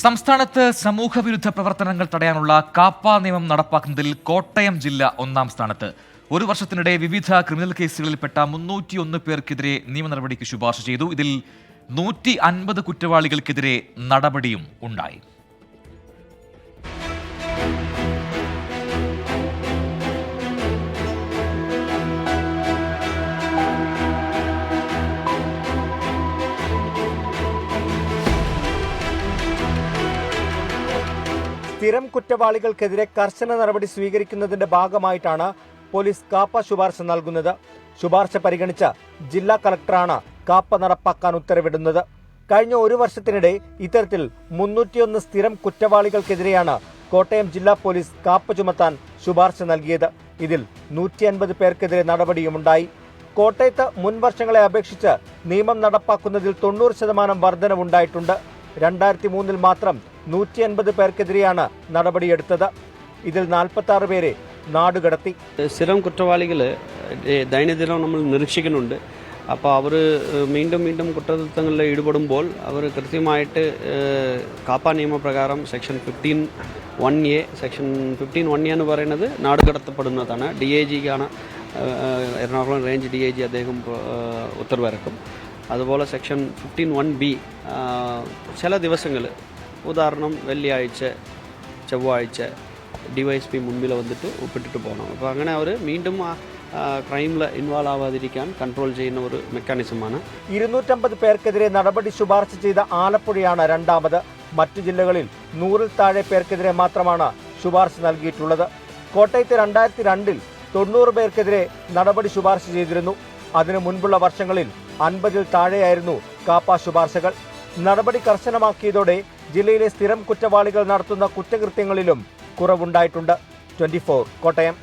സംസ്ഥാനത്ത് സമൂഹവിരുദ്ധ പ്രവർത്തനങ്ങൾ തടയാനുള്ള കാപ്പ നിയമം നടപ്പാക്കുന്നതിൽ കോട്ടയം ജില്ല ഒന്നാം സ്ഥാനത്ത്. ഒരു വർഷത്തിനിടെ വിവിധ ക്രിമിനൽ കേസുകളിൽപ്പെട്ട മുന്നൂറ്റിയൊന്ന് പേർക്കെതിരെ നിയമ നടപടിക്ക് ശുപാർശ ചെയ്തു. ഇതിൽ നൂറ്റി അൻപത് കുറ്റവാളികൾക്കെതിരെ നടപടിയും ഉണ്ടായി. സ്ഥിരം കുറ്റവാളികൾക്കെതിരെ കർശന നടപടി സ്വീകരിക്കുന്നതിന്റെ ഭാഗമായിട്ടാണ് പോലീസ് കാപ്പ ശുപാർശ നൽകുന്നത്. ശുപാർശ പരിഗണിച്ച ജില്ലാ കളക്ടറാണ് കാപ്പ നടപ്പാക്കാൻ ഉത്തരവിടുന്നത്. കഴിഞ്ഞ ഒരു വർഷത്തിനിടെ ഇത്തരത്തിൽ മുന്നൂറ്റിയൊന്ന് സ്ഥിരം കുറ്റവാളികൾക്കെതിരെയാണ് കോട്ടയം ജില്ലാ പോലീസ് കാപ്പ ചുമത്താൻ ശുപാർശ നൽകിയത്. ഇതിൽ നൂറ്റി അൻപത് പേർക്കെതിരെ നടപടിയുമുണ്ടായി. കോട്ടയത്ത് മുൻ വർഷങ്ങളെ അപേക്ഷിച്ച് നിയമം നടപ്പാക്കുന്നതിൽ തൊണ്ണൂറ് ശതമാനം വർധനവുണ്ടായിട്ടുണ്ട്. രണ്ടായിരത്തി മൂന്നിൽ മാത്രം നൂറ്റി അൻപത് പേർക്കെതിരെയാണ് നടപടിയെടുത്തത്. ഇതിൽ നാൽപ്പത്തി ആറ് പേരെ നാടുകടത്തി സ്ഥിരം കുറ്റവാളികൾ ദൈനംദിനം നമ്മൾ നിരീക്ഷിക്കുന്നുണ്ട്. അപ്പോൾ അവർ വീണ്ടും വീണ്ടും കുറ്റകൃത്യങ്ങളിൽ ഈടുപെടുമ്പോൾ അവർ കൃത്യമായിട്ട് കാപ്പാ നിയമപ്രകാരം section fifteen one A section fifteen one A എന്ന് പറയുന്നത് നാടുകടത്തപ്പെടുന്നതാണ് D A ജിക്കാണ് Ernakulam range D A G അദ്ദേഹം ഉത്തരവിറക്കും. അതുപോലെ സെക്ഷൻ ഫിഫ്റ്റീൻ വൺ ബി ചില ദിവസങ്ങൾ ഉദാഹരണം വെള്ളിയാഴ്ച ചൊവ്വാഴ്ച ഡിവൈഎസ്പി മുൻപിൽ വന്നിട്ട് ഒപ്പിട്ടിട്ട് പോകണം. അപ്പോൾ അങ്ങനെ അവർ വീണ്ടും ക്രൈമിൽ ഇൻവോൾവ് ആവാതിരിക്കാൻ കൺട്രോൾ ചെയ്യുന്ന ഒരു മെക്കാനിസമാണ് ഇരുന്നൂറ്റമ്പത് പേർക്കെതിരെ നടപടി ശുപാർശ ചെയ്ത ആലപ്പുഴയാണ് രണ്ടാമത്. മറ്റു ജില്ലകളിൽ നൂറിൽ താഴെ പേർക്കെതിരെ മാത്രമാണ് ശുപാർശ നൽകിയിട്ടുള്ളത്. കോട്ടയത്ത് രണ്ടായിരത്തി രണ്ടിൽ തൊണ്ണൂറ് പേർക്കെതിരെ നടപടി ശുപാർശ ചെയ്തിരുന്നു. അതിനു മുൻപുള്ള വർഷങ്ങളിൽ അൻപതിൽ താഴെയായിരുന്നു കാപ്പ ശുപാർശകൾ. നടപടി കർശനമാക്കിയതോടെ ജില്ലയിലെ സ്ഥിരം കുറ്റവാളികൾ നടത്തുന്ന കുറ്റകൃത്യങ്ങളിലും കുറവുണ്ടായിട്ടുണ്ട്. ട്വന്റി കോട്ടയം.